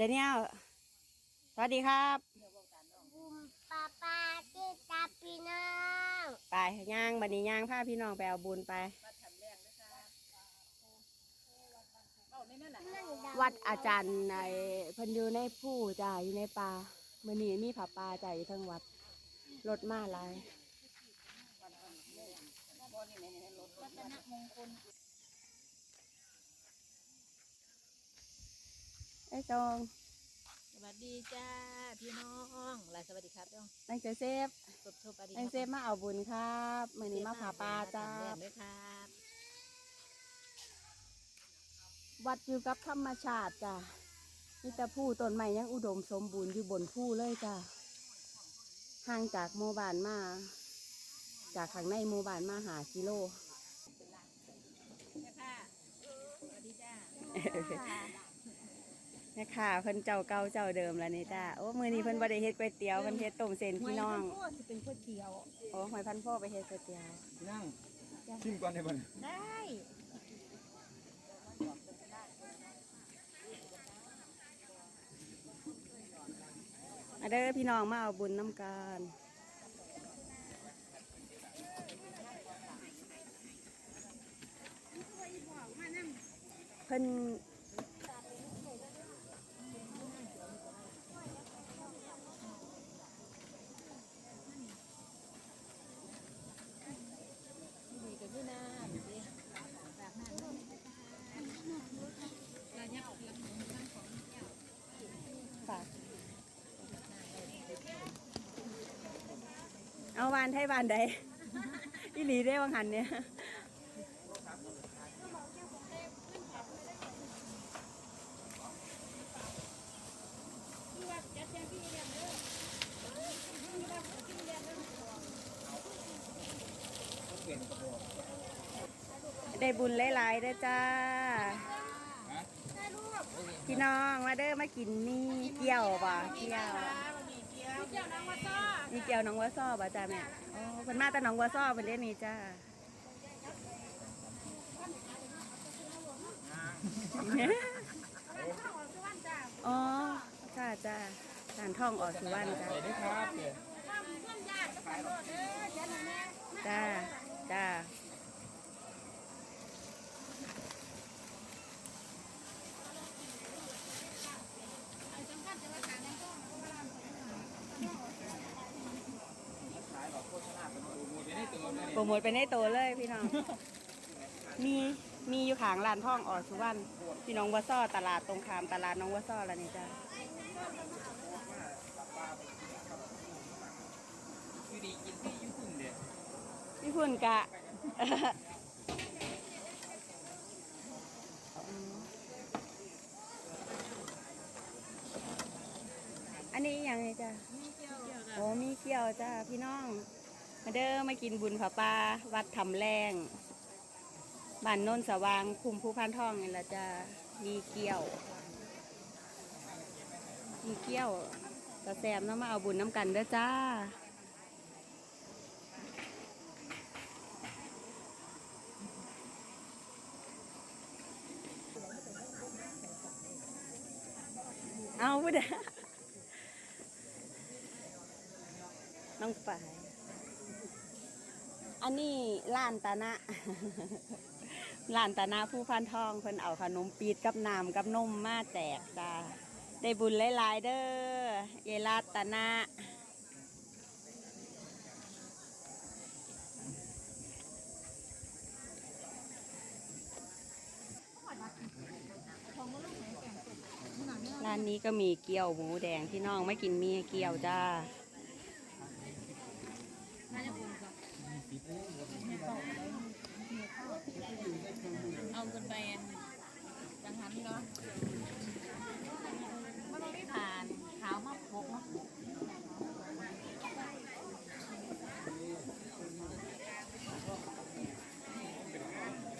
เดนเนียลสวัสดีครับบุมปาปาติตาพี่น้องไปย่างบันนี้ย่างพาพี่น้องไปเอาบุญไป วัดอาจารย์ในเพิ่นอยู่ในผู้จ้าอยู่ในป่ามื่อนี้มีผาป่าจ้าอยู่ทั้งวัดรถมาหลาย ไอ้จองสวัสดีจ้าพี่น้องลาสวัสดีครับน้องนางเจเซฟสบสบสวัสดีนางเซฟมาเอาบุญครับมื่อนี้มาผาป่าจ้าเรียนด้วยครับวัดอยู่กับธรรมชาติจ้ะมีแต่ผู้ต้นไม้ยังอุดมสมบูรณ์อยู่บนผู้เลยจ้ะห่างจากหมู่บ้านมา จากข้างในหมู่บ้านมาหากิโลแม่ค่ะสวัสดีจ้า แม่ค่ะเพิ่นเจ้าเก่าเจ้าเดิมแล้วนี่จ้าโอ้มือนี้เพิ่นบ่ได้เฮ็ดก๋วยเตี๋ยวเพิ่นเฮ็ดต้มเส้นพี่น้องพ่อจะเป็นก๋วยเตี๋ยวโอ้หอยพันพ่อไปเฮ็ดก๋วยเตี๋ยวนั่งชิมก่อนได้บ่เนี่ยได้มาเด้อพี่น้องมาเอาบุญน้ำกันเพิ่น ดีกับพี่น้าดิฝากหน้าด้วยระยะรับหนุนข้างของแก้ว ฝาก เอาวานไทยวานใดอีหลีได้วังหันเนี่ยได้บุญหลายๆเด้อจ้า พี่น้องมาเด้อมากินนี่เกี่ยวป่ะเกี่ยว ซ้อนี่เกี่ยวน้องวัวซ้อป่ะจ้าแม่โอ้เพิ่นมาแต่น้องวัวซ้อเพิ่นเด้นี่จ้าอ๋อจ้าจ้าสารท่องออกสุวรรณจ้า ไปได้ครับเดี๋ยวจ้า จ้า รโมทไปในตัวเลยพี่น้อง มีมีอยู่ขางร้านท่องออสุวรรณพี่น้องวัวซ้อตลาดตรงขามตลาดน้องวัวซ้อแล้วนี่จ้าวิธีกินที่ญี่ปุ่นเดี๋ยวพี่พุ่นกะอันนี้ย่างไรจ้ะโอ้มีเกี่ยวจ้าพี่น้อง มาเด้อมากินบุญผาปาวัดทำแรงบ้านโนนสว่างคุมผู้พันทองนี่แหละจ้ามีเกี่ยว มีเกี่ยวกระแซมน้ำมาเอาบุญน้ำกันเด้อจ้าเอาไปเด้อน้องฝ่าย อันนี้ร้านตานะร้านตานะผู้พันทองเพิ่นเอาขนมปีดกับน้ำกับนมมาแจกจ้าได้บุญหลายๆเด้อเยลาตานะร้านนี้ก็มีเกี๊ยวหมูแดงพี่น้องไม่กินเมียเกี๊ยวจ้า เอาเงินไป จังหันเนาะมันไม่ผ่านขาวมาพกเนาะ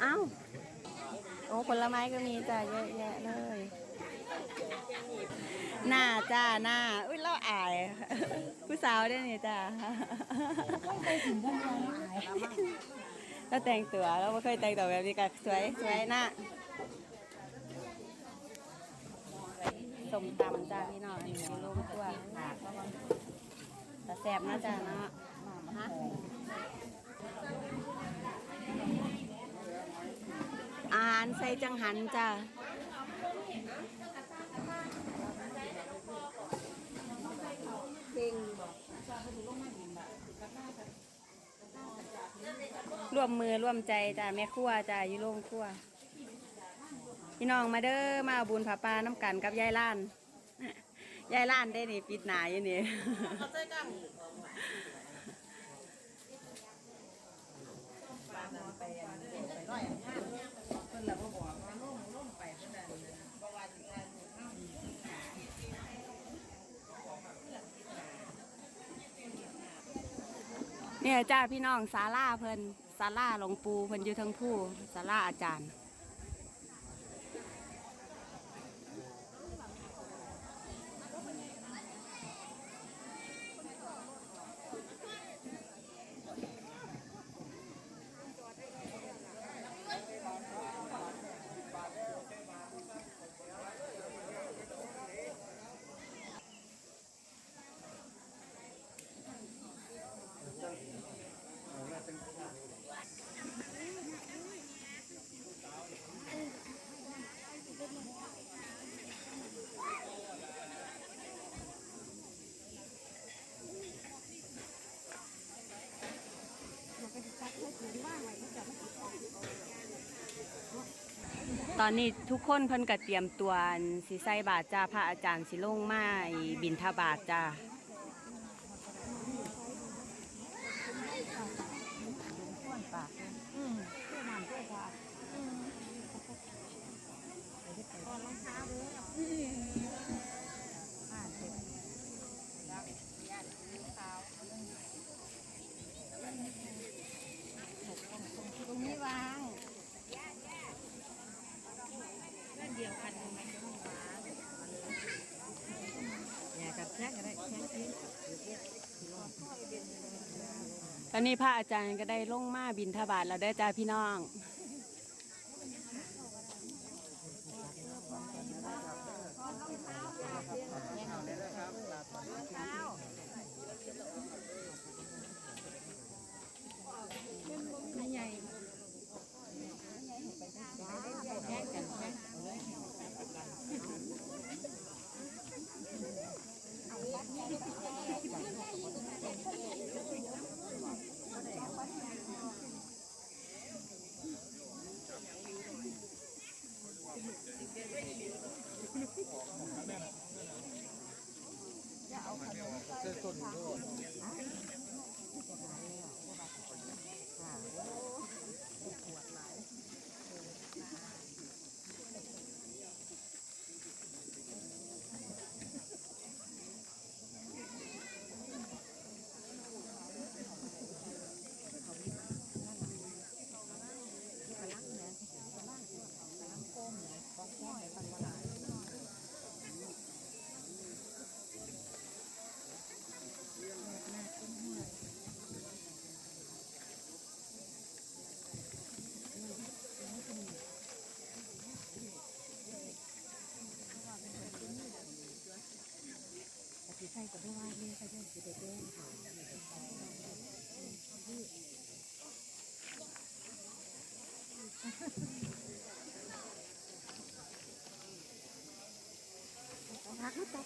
เอ้าโอ้ผลไม้ก็มีจ้าเยอะแยะเลยหน้าจ้าหน้าอุ้ยเราอาย ผู้สาวได้นี่จ้า เราแต่งตัวเราไม่เคยแต่งตัวแบบนี้ก็สวยสวยหน้าสมตำจ้าพี่น้องอันนี้อยู่โรงครัวแต่แสบนะจ้าเนาะฮะอาหารใส่จังหันจ้า ร่วมมือร่วมใจจ้าแม่ครัวจ้าอยู่โรงครัวพี่น้องมาเด้อมาเอาบุญผาปลาน้ำกันกับยายล้านยายล้านได้นี่ปิดหนาอยู่นี่ เนี่ยจ้าพี่น้องศาลาเพิ่นศาลาหลวงปูเพิ่นอยู่ทั้งผู้ศาลาอาจารย์ ตอนนี้ทุกคนเพิ่นก็เตรียมตัวสิใส่บาตรจ้าพระอาจารย์สิลงมาบินทบาทจ้าตรงนี้วาง เดียวกันไหม ต อนนี้พระอาจารย์ก็ได้ลงมาบินทบาทแล้วได้อจ้าพี่น้อง ไม่ใหญ่แยกกันแยก เส้นต้นก็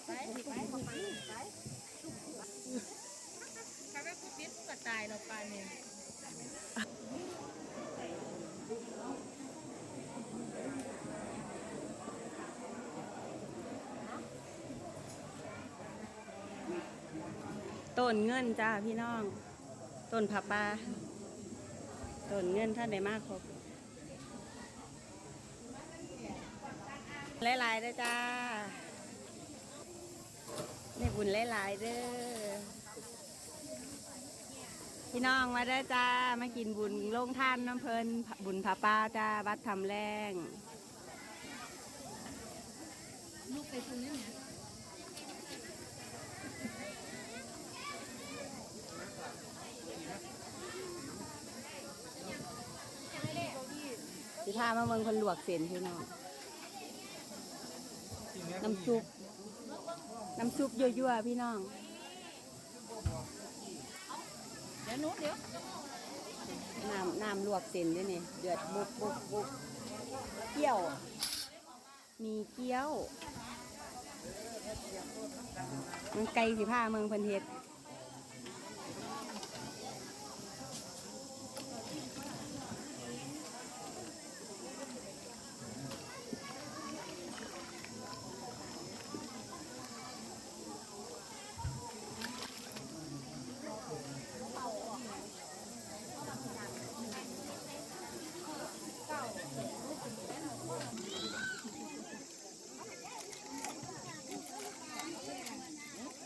ถ้าไม่พูดพิษก็ตายเราปลาเนี่ยต้นเงินจ้าพี่น้อง ต้นผาปลาต้นเงินท่านได้มากครบหลายๆเด้อจ้า บุญหลายๆเด้อพี่น้องมาเด้จ้ามากินบุญโล่งท่านน้ำเพลินบุญผาปาจ้าวัดทำแรงลูกไปซื้อเนี่ยสิพามาเมืองคนลวกเส้นพี่น้องน้ำซุป น้ำซุปยั่วๆพี่น้อง เดี๋ยวหนู้เดี๋ยวน้ำน้ำลวกเส้นด้วยนี่เดือดบุบบุบบุบเกี๊ยว มีเกี๊ยว มันไก่สิผ้าเมืองเพันเฮ็ด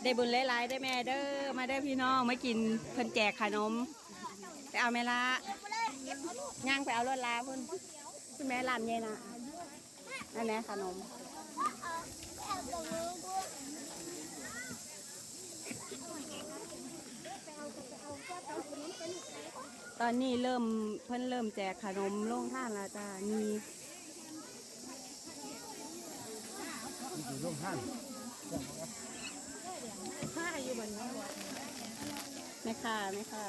ได้บุญหลายๆได้แม่เด้อมาเด้อพี่น้องมากินเพิ่นแจกขนม ไปเอาแม่ละย่างไปเอารถลาพิ่นคุณแม่ร้านเย็นนะนั่นแหละขนมตอนนี้เริ่มเพิ่นเริ่มแจกขนมโล่งท่านล้วจ้ามีอยู่ร่งผ้าน แม่ค่ะแม่ค่ะ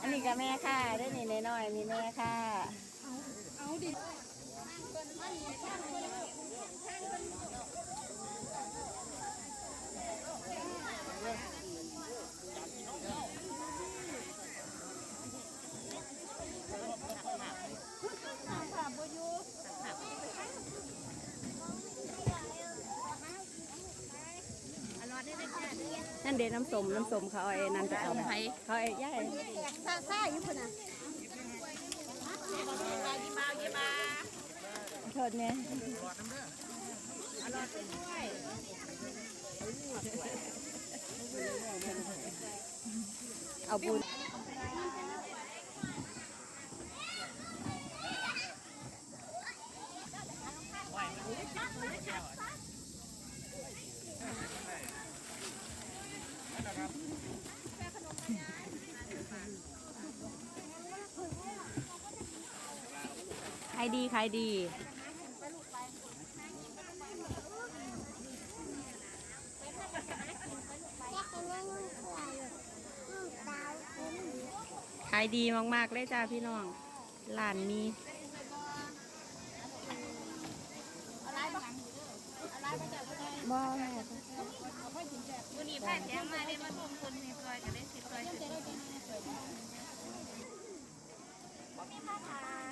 อันนี้ก็แม่ค่ะได้นี่น้อยๆมีแม่ค่ะ เอาดิ นั่นเดน้ำส้มน้ำส้มเขาเอาไอ้นั่นไปเอาเขาเอาไอ้ย่ายซ่าซ่าอยู่คนน่ะโทษเนี่ยเอาบุญขายดีขายดีแค่กันว่าลูกอะไรายดีขายดี ขายดีมากๆเลยจ้าพี่น้องหลานมีบ่แม่ตัวนี้แพทย์แถมมาได้มาทุ่มคนในซอยจะได้สิบซอยสิดมีผ้าขาย